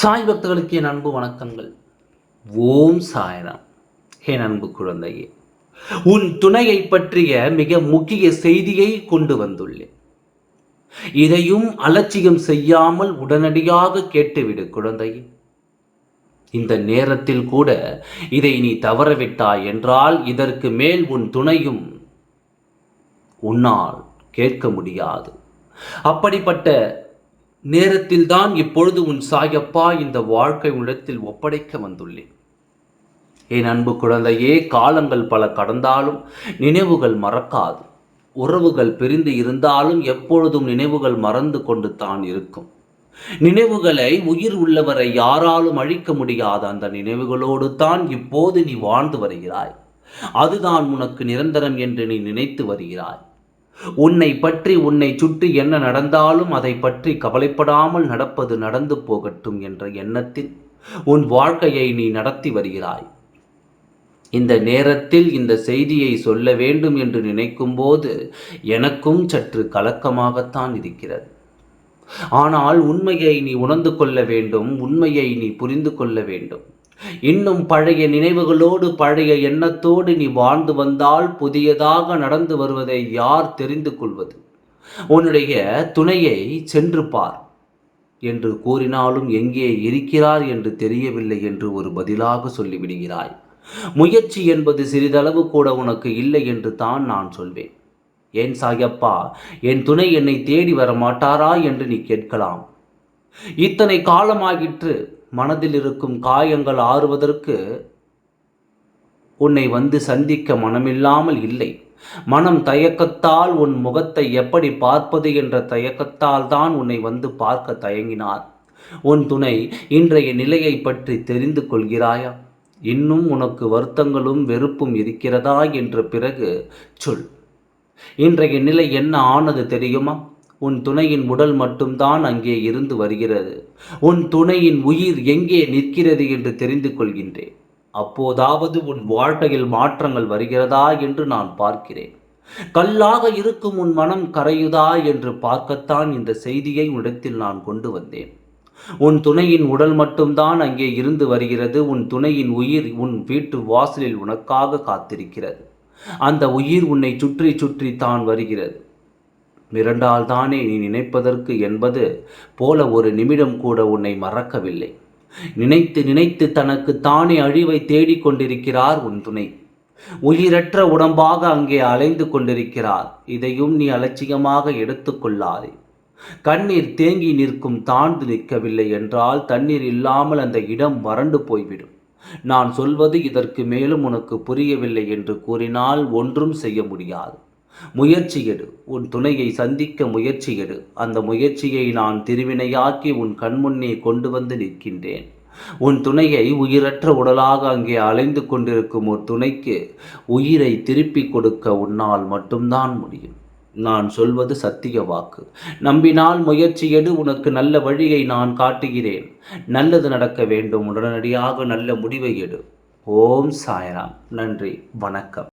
சாய் பக்தர்களுக்கு என் அன்பு வணக்கங்கள். ஓம் சாய்ராம். என் அன்பு குழந்தையே உன் துணையை பற்றிய மிக முக்கிய செய்தியை கொண்டு வந்துள்ளேன். இதையும் அலட்சியம் செய்யாமல் உடனடியாக கேட்டுவிடு குழந்தையே. இந்த நேரத்தில் கூட இதை நீ தவறவிட்டாய் என்றால் இதற்கு மேல் உன் துணையும் உன்னால் கேட்க முடியாது. அப்படிப்பட்ட நேரத்தில் தான் இப்பொழுது உன் சாயப்பா இந்த வாழ்க்கை உன்னிடத்தில் ஒப்படைக்க வந்துள்ளேன். என் அன்பு குழந்தையே காலங்கள் பல கடந்தாலும் நினைவுகள் மறக்காது. உறவுகள் பிரிந்து இருந்தாலும் எப்பொழுதும் நினைவுகள் மறந்து கொண்டு தான் இருக்கும். நினைவுகளை உயிர் உள்ளவரை யாராலும் அழிக்க முடியாத அந்த நினைவுகளோடு தான் இப்போது நீ வாழ்ந்து வருகிறாய். அதுதான் உனக்கு நிரந்தரம் என்று நீ நினைத்து வருகிறாய். உன்னை பற்றி உன்னை சுற்றி என்ன நடந்தாலும் அதை பற்றி கவலைப்படாமல் நடப்பது நடந்து போகட்டும் என்ற எண்ணத்தில் உன் வாழ்க்கையை நீ நடத்தி வருகிறாய். இந்த நேரத்தில் இந்த செய்தியை சொல்ல வேண்டும் என்று நினைக்கும்போது எனக்கும் சற்று கலக்கமாகத்தான் இருக்கிறது. ஆனால் உண்மையை நீ உணர்ந்து கொள்ள வேண்டும் உண்மையை நீ புரிந்து கொள்ள வேண்டும். இன்னும் பழைய நினைவுகளோடு பழைய எண்ணத்தோடு நீ வாழ்ந்து வந்தால் புதியதாக நடந்து வருவதை யார் தெரிந்து கொள்வது? உன்னுடைய துணையை சென்று பார் என்று கூறினாலும் எங்கே இருக்கிறார் என்று தெரியவில்லை என்று ஒரு பதிலாக சொல்லிவிடுகிறாய். முயற்சி என்பது சிறிதளவு கூட உனக்கு இல்லை என்று தான் நான் சொல்வேன். ஏன் சாயப்பா என் துணை என்னை தேடி வர மாட்டாரா என்று நீ கேட்கலாம். இத்தனை காலமாகிற்று மனதில் இருக்கும் காயங்கள் ஆறுவதற்கு உன்னை வந்து சந்திக்க மனமில்லாமல் இல்லை. மனம் தயக்கத்தால் உன் முகத்தை எப்படி பார்ப்பது என்ற தயக்கத்தால் தான் உன்னை வந்து பார்க்க தயங்கினார். உன் துணை இன்றைய நிலையை பற்றி தெரிந்து கொள்கிறாயா? இன்னும் உனக்கு வருத்தங்களும் வெறுப்பும் இருக்கிறதா? என்ற பிறகு சொல். இன்றைய நிலை என்ன ஆனது தெரியுமா? உன் துணையின் உடல் மட்டும்தான் அங்கே இருந்து வருகிறது. உன் துணையின் உயிர் எங்கே நிற்கிறது என்று தெரிந்து கொள்கின்றேன். அப்போதாவது உன் வாழ்க்கையில் மாற்றங்கள் வருகிறதா என்று நான் பார்க்கிறேன். கல்லாக இருக்கும் உன் மனம் கரையுதா என்று பார்க்கத்தான் இந்த செய்தியை உன்னிடத்தில் நான் கொண்டு வந்தேன். உன் துணையின் உடல் மட்டும்தான் அங்கே இருந்து வருகிறது. உன் துணையின் உயிர் உன் வீட்டு வாசலில் உனக்காக காத்திருக்கிறது. அந்த உயிர் உன்னை சுற்றி சுற்றி தான் வருகிறது. மிரண்டால் தானே நீ நினைப்பதற்கு என்பது போல ஒரு நிமிடம் கூட உன்னை மறக்கவில்லை. நினைத்து நினைத்து தனக்கு தானே அழிவை தேடிக்கொண்டிருக்கிறார் உன் துணை. உயிரற்ற உடம்பாக அங்கே அலைந்து கொண்டிருக்கிறார். இதையும் நீ அலட்சியமாக எடுத்துக்கொள்ளாதே கண்ணீர் தேங்கி நிற்கும் தாழ்ந்து நிற்கவில்லை என்றால் தண்ணீர் இல்லாமல் அந்த இடம் வறண்டு போய்விடும். நான் சொல்வது இதற்கு மேலும் உனக்கு புரியவில்லை என்று கூறினால் ஒன்றும் செய்ய முடியாது. முயற்சி எடு உன் துணையை சந்திக்க முயற்சி எடு அந்த முயற்சியை நான் திருவினையாக்கி உன் கண்முன்னே கொண்டு வந்து நிற்கின்றேன். உன் துணையை உயிரற்ற உடலாக அங்கே அலைந்து கொண்டிருக்கும் ஒரு துணைக்கு உயிரை திருப்பி கொடுக்க உன்னால் மட்டும்தான் முடியும். நான் சொல்வது சத்திய வாக்கு. நம்பினால் முயற்சி எடு உனக்கு நல்ல வழியை நான் காட்டுகிறேன். நல்லது நடக்க வேண்டும். உடனடியாக நல்ல முடிவை எடு. ஓம் சாயராம். நன்றி. வணக்கம்.